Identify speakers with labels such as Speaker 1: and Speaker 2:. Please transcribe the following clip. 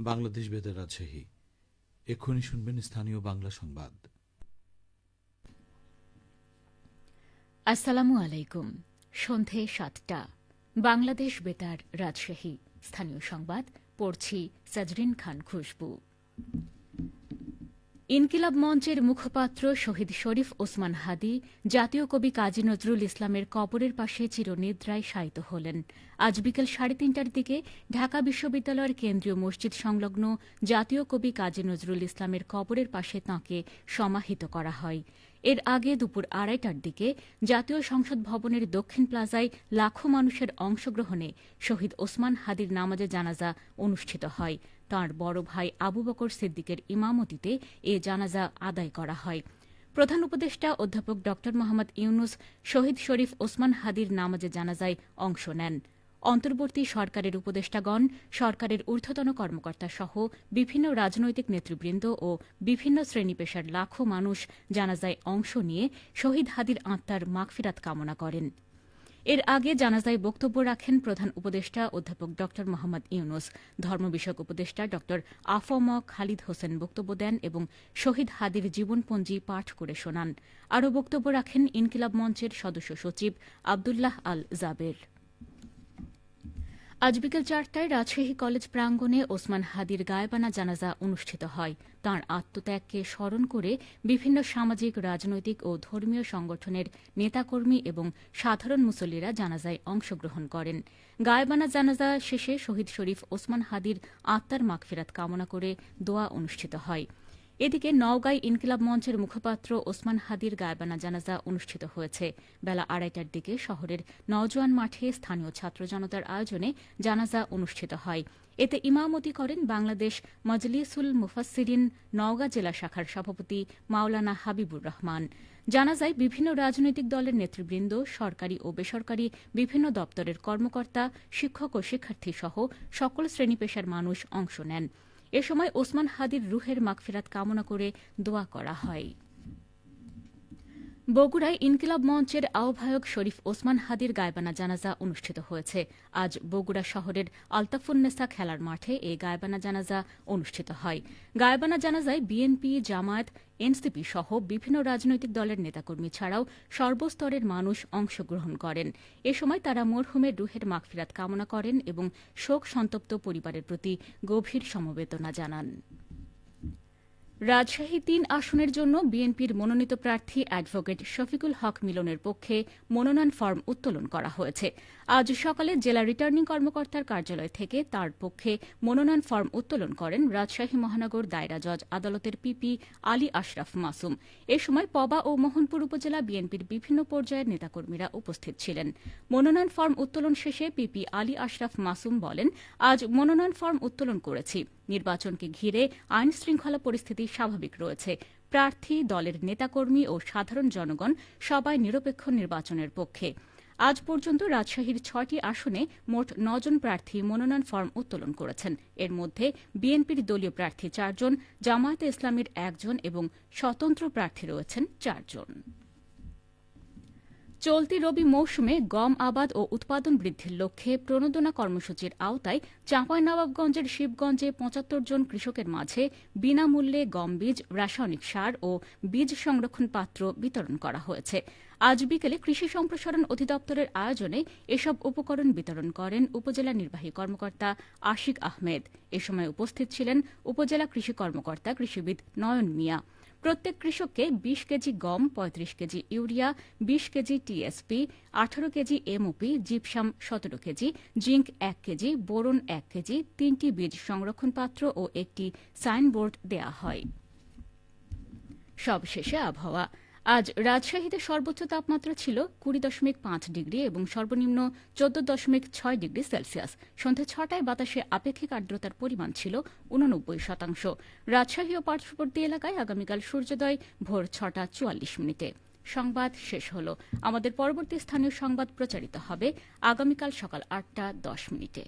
Speaker 1: বাংলাদেশ বেতার রাজশাহী। এক্ষুনি শুনবেন স্থানীয় বাংলা সংবাদ।
Speaker 2: আসসালামু আলাইকুম। সন্ধে সাতটা। বাংলাদেশ বেতার রাজশাহী। স্থানীয় সংবাদ, পড়ছি সাজরিন খান খুশবু। ইনকিলাব মঞ্চের মুখপাত্র শহীদ শরীফ ওসমান হাদি, জাতীয় কবি কাজী নজরুল ইসলামের কবরের পাশে চিরনিদ্রায় শায়িত হলেন। আজ বিকেল সাড়ে তিনটার দিকে ঢাকা বিশ্ববিদ্যালয়ের কেন্দ্রীয় মসজিদ সংলগ্ন জাতীয় কবি কাজী নজরুল ইসলামের কবরের পাশে তাঁকে সমাহিত করা হয়। এর আগে দুপুর আড়াইটার দিকে জাতীয় সংসদ ভবনের দক্ষিণ প্লাজায় লাখো মানুষের অংশগ্রহণে শহীদ ওসমান হাদির নামাজে জানাজা অনুষ্ঠিত হয়। তাঁর বড় ভাই আবু বকর সিদ্দিকের ইমামতিতে এ জানাজা আদায় করা হয়। প্রধান উপদেষ্টা অধ্যাপক ড. মোহাম্মদ ইউনুস, শহীদ শরীফ ওসমান হাদির নামাজে জানাজায় অংশ নেন। অন্তর্বর্তী সরকারের উপদেষ্টাগণ, সরকারের ঊর্ধ্বতন কর্মকর্তা সহ বিভিন্ন রাজনৈতিক নেতৃবৃন্দ ও বিভিন্ন শ্রেণি পেশার লাখো মানুষ জানাজায় অংশ নিয়ে শহীদ হাদির আত্মার মাগফিরাত কামনা করেন। এর আগে জানাজায় বক্তব্য রাখেন প্রধান উপদেষ্টা অধ্যাপক ড. মোহাম্মদ ইউনুস। ধর্ম বিষয়ক উপদেষ্টা ড. আফম খালিদ হোসেন বক্তব্য দেন এবং শহীদ হাদির জীবনপঞ্জি পাঠ করে শোনান। আরও বক্তব্য রাখেন ইনকিলাব মঞ্চের সদস্য সচিব আবদুল্লাহ আল জাবের। আজ বিকেল চারটায় রাজশাহী কলেজ প্রাঙ্গণে ওসমান হাদির গায়বানা জানাজা অনুষ্ঠিত হয়। তাঁর আত্মত্যাগকে স্মরণ করে বিভিন্ন সামাজিক, রাজনৈতিক ও ধর্মীয় সংগঠনের নেতাকর্মী এবং সাধারণ মুসল্লিরা জানাজায় অংশগ্রহণ করেন। গায়বানা জানাজা শেষে শহীদ শরীফ ওসমান হাদির আত্মার মাগফিরাত কামনা করে দোয়া অনুষ্ঠিত হয়। এদিকে নওগাঁয় ইনকিলাব মঞ্চের মুখপাত্র ওসমান হাদির গায়বানা জানাজা অনুষ্ঠিত হয়েছে। বেলা আড়াইটার দিকে শহরের নওজোয়ান মাঠে স্থানীয় ছাত্র জনতার আয়োজনে জানাজা অনুষ্ঠিত হয়। এতে ইমামতি করেন বাংলাদেশ মজলিসুল মুফাসসিরিন নওগাঁ জেলা শাখার সভাপতি মাওলানা হাবিবুর রহমান। জানাজায় বিভিন্ন রাজনৈতিক দলের নেতৃবৃন্দ, সরকারি ও বেসরকারি বিভিন্ন দপ্তরের কর্মকর্তা, শিক্ষক ও শিক্ষার্থী সহ সকল শ্রেণি পেশার মানুষ অংশ নেন। এ সময় ওসমান হাদির রুহের মাগফিরাত কামনা করে দোয়া করা হয়। বগুড়ায় ইনকিলাব মঞ্চের আহ্বায়ক শরীফ ওসমান হাদির গায়বানা জানাজা অনুষ্ঠিত হয়েছে। আজ বগুড়া শহরের আলতাফুন্নেসা খেলার মাঠে এই গায়বানা জানাজা অনুষ্ঠিত হয়। গায়বানা জানাজায় বিএনপি, জামায়াত, এনসিপি সহ বিভিন্ন রাজনৈতিক দলের নেতাকর্মী ছাড়াও সর্বস্তরের মানুষ অংশগ্রহণ করেন। এ সময় তারা মরহুমের রুহের মাগফিরাত কামনা করেন এবং শোক সন্তপ্ত পরিবারের প্রতি গভীর সমবেদনা জানান। রাজশাহী তিন আসনের জন্য বিএনপির মনোনীত প্রার্থী অ্যাডভোকেট শফিকুল হক মিলনের পক্ষে মনোনয়ন ফর্ম উত্তোলন করা হয়েছে। আজ সকালে জেলা রিটার্নিং কর্মকর্তার কার্যালয় থেকে তার পক্ষে মনোনয়ন ফর্ম উত্তোলন করেন রাজশাহী মহানগর দায়রা জজ আদালতের পিপি আলী আশরাফ মাসুম। এ সময় পবা ও মোহনপুর উপজেলা বিএনপির বিভিন্ন পর্যায়ের নেতাকর্মীরা উপস্থিত ছিলেন। মনোনয়ন ফর্ম উত্তোলন শেষে পিপি আলী আশরাফ মাসুম বলেন, আজ মনোনয়ন ফর্ম উত্তোলন করেছি। নির্বাচনকে ঘিরে আইন শৃঙ্খলা পরিস্থিতি স্বাভাবিক রয়েছে। প্রার্থী, দলের নেতাকর্মী ও সাধারণ জনগণ সবাই নিরপেক্ষ নির্বাচনের পক্ষে। আজ পর্যন্ত রাজশাহীর ছয়টি আসনে মোট নজন প্রার্থী মনোনয়ন ফর্ম উত্তোলন করেছেন। এর মধ্যে বিএনপির দলীয় প্রার্থী চারজন, জামায়াতে ইসলামীর একজন এবং স্বতন্ত্র প্রার্থী রয়েছেন চারজন। চলতি রবি মৌসুমে গম, আবাদ ও উৎপাদন বৃদ্ধির লক্ষ্যে প্রণোদনা কর্মসূচির আওতায় চাঁপাইনবাবগঞ্জের শিবগঞ্জে পঁচাত্তর জন কৃষকের মাঝে বিনামূল্যে গম বীজ, রাসায়নিক সার ও বীজ সংরক্ষণ পাত্র বিতরণ করা হয়েছে। আজ বিকেলে কৃষি সম্প্রসারণ অধিদপ্তরের আয়োজনে এসব উপকরণ বিতরণ করেন উপজেলা নির্বাহী কর্মকর্তা আশিক আহমেদ। এ সময় উপস্থিত ছিলেন উপজেলা কৃষি কর্মকর্তা কৃষিবিদ নয়ন মিয়া। প্রত্যেক কৃষককে বিশ কেজি গম, পঁয়ত্রিশ কেজি ইউরিয়া, বিশ কেজি টিএসপি, আঠারো কেজি এমওপি, জিপসাম সতেরো কেজি, জিঙ্ক এক কেজি, বোরন এক কেজি, তিনটি বীজ সংরক্ষণ পাত্র ও একটি সাইনবোর্ড দেয়া হয়। সবশেষে আবহাওয়া। আজ রাজশাহীতে সর্বোচ্চ তাপমাত্রা ছিল কুড়ি দশমিক পাঁচ ডিগ্রি এবং সর্বনিম্ন চোদ্দ দশমিক ছয় ডিগ্রি সেলসিয়াস। সন্ধ্যে ছটায় বাতাসে আপেক্ষিক আর্দ্রতার পরিমাণ ছিল উননব্বই শতাংশ। রাজশাহী ও পার্শ্ববর্তী এলাকায় আগামীকাল সূর্যোদয় ভোর ছটা চুয়াল্লিশ মিনিটে। সংবাদ শেষ হল। আমাদের পরবর্তী স্থানীয় সংবাদ প্রচারিত হবে আগামীকাল সকাল আটটা দশ মিনিটে।